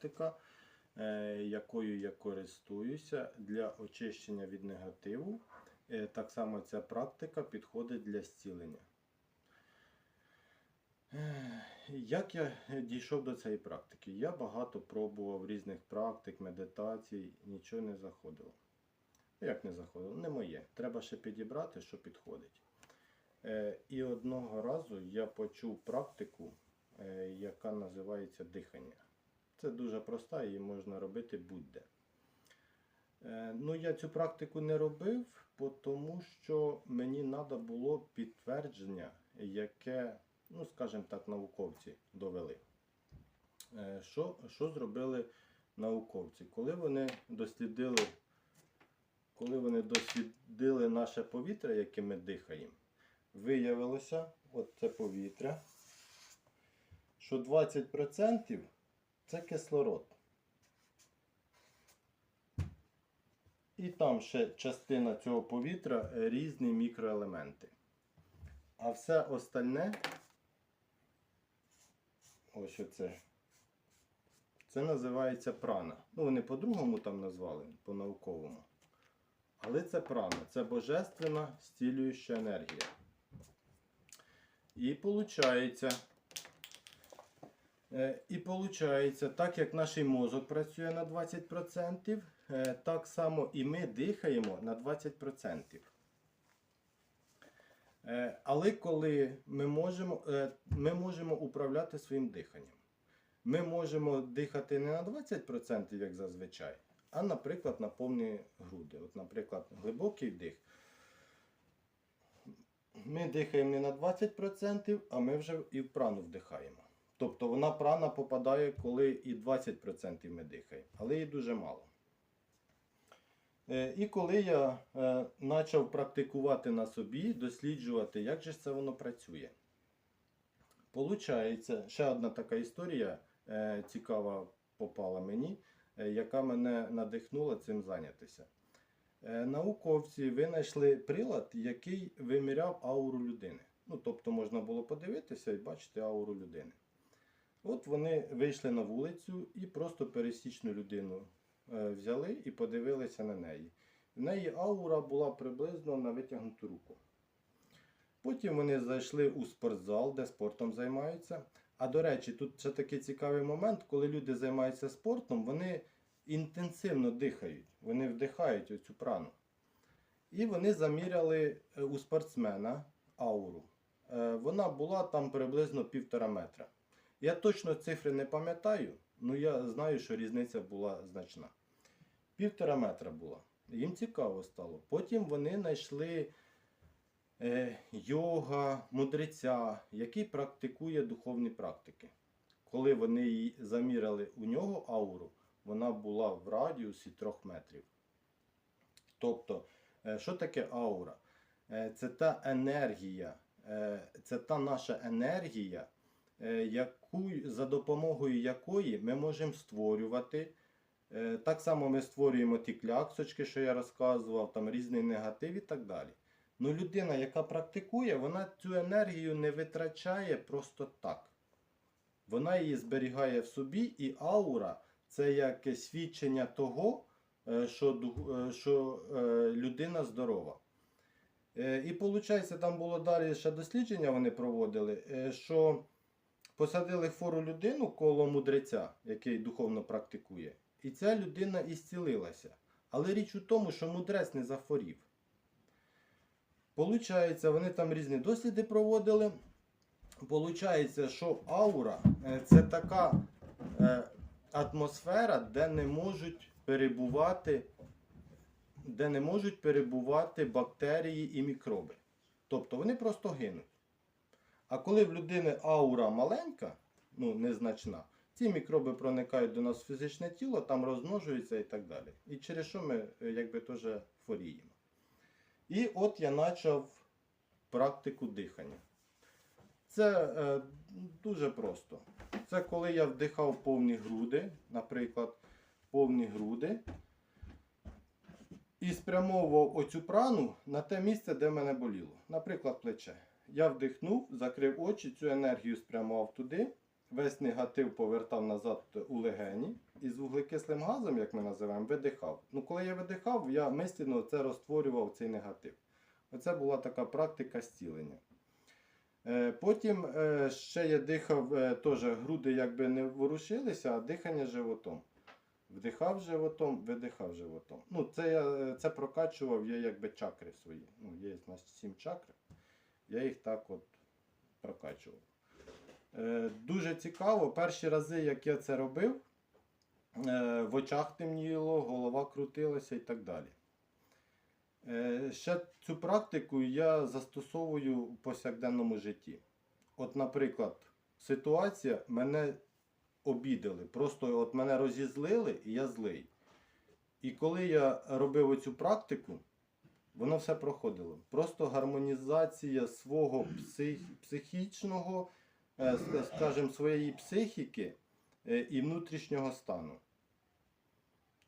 практика, е, якою я користуюся для очищення від негативу. Е, Так само ця практика підходить для зцілення. Е, Як я дійшов до цієї практики? Я багато пробував різних практик, медитацій, нічого не заходило. Як не заходило? Не моє. Треба ще підібрати, що підходить. І одного разу я почув практику, яка називається дихання. Це дуже проста, її можна робити будь-де. Е, Ну, я цю практику не робив, тому що мені треба було підтвердження, яке, ну, скажімо так, науковці довели. Е, Що, що зробили науковці? Коли вони дослідили, коли вони дослідили наше повітря, яке ми дихаємо, виявилося, от це повітря, що 20% це кислород. І там ще частина цього повітря е, різні мікроелементи. А все остальне, ось оце, це називається прана. Ну, вони по-другому там назвали, по-науковому. Але це прана, це божественна стілююча енергія. І виходить, і виходить, так як наш мозок працює на 20%, е, так само і ми дихаємо на 20%. Е, Але коли ми можемо, е, ми можемо управляти своїм диханням. Ми можемо дихати не на 20%, як зазвичай, а, наприклад, на повні груди. От, наприклад, глибокий вдих. Ми дихаємо не на 20%, а ми вже і в прану вдихаємо. Тобто вона прана попадає, коли і 20% ми дихаємо, але її дуже мало. Е, І коли я е, почав практикувати на собі, досліджувати, як же це воно працює. Получається, ще одна така історія е, цікава попала мені, е, яка мене надихнула цим зайнятися. Е, Науковці винайшли прилад, який виміряв ауру людини. Ну, тобто можна було подивитися і бачити ауру людини. От вони вийшли на вулицю і просто пересічну людину е, взяли і подивилися на неї. В неї аура була приблизно на витягнуту руку. Потім вони зайшли у спортзал, де спортом займаються. А до речі, тут ще такий цікавий момент, коли люди займаються спортом, вони інтенсивно дихають, вони вдихають оцю прану. І вони заміряли е, у спортсмена ауру. Е, Вона була там приблизно півтора метра. Я точно цифри не пам'ятаю, але я знаю, що різниця була значна. Півтора метра була. Їм цікаво стало. Потім вони знайшли е, йога, мудреця, який практикує духовні практики. Коли вони її заміряли у нього ауру, вона була в радіусі трьох метрів. Тобто, е, що таке аура? Е, Це та енергія, е, це та наша енергія, яку, за допомогою якої ми можемо створювати. Е, Так само ми створюємо ті кляксочки, що я розказував, там різний негатив і так далі. Ну, людина, яка практикує, вона цю енергію не витрачає просто так. Вона її зберігає в собі, і аура це як свідчення того, е, що, е, що е, людина здорова. Е, І виходить, там було далі ще дослідження, вони проводили, е, що посадили хвору людину коло мудреця, який духовно практикує, і ця людина ісцілилася. Але річ у тому, що мудрець не захворів. Получається, вони там різні досліди проводили. Получається, що аура е, це така е, атмосфера, де не можуть перебувати, де не можуть перебувати бактерії і мікроби. Тобто вони просто гинуть. А коли в людини аура маленька, ну незначна, ці мікроби проникають до нас в фізичне тіло, там розмножуються і так далі. І через що ми е, якби теж хворіємо. І от я почав практику дихання. Це е, дуже просто. Це коли я вдихав повні груди, наприклад, повні груди, і спрямовував оцю прану на те місце, де мене боліло. Наприклад, плече. Я вдихнув, закрив очі, цю енергію спрямував туди, весь негатив повертав назад у легені. із вуглекислим газом, як ми називаємо, видихав. Ну, коли я видихав, я мислено це розтворював цей негатив. Оце була така практика зцілення. Е, Потім е, ще я дихав, е, теж груди якби не ворушилися, а дихання животом. Вдихав животом, видихав животом. Ну, це я це прокачував я якби чакри свої. Ну, є у нас сім чакр. Я їх так от прокачував. Е, дуже цікаво. Перші рази, як я це робив, е, в очах темніло, голова крутилася і так далі. Е, ще цю практику я застосовую в повсякденному житті. От, наприклад, ситуація мене обідали, просто от мене розізлили і я злий. І коли я робив оцю практику, воно все проходило. Просто гармонізація свого псих, психічного, е, скажімо, своєї психіки е, і внутрішнього стану.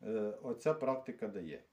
Е, Оця практика дає.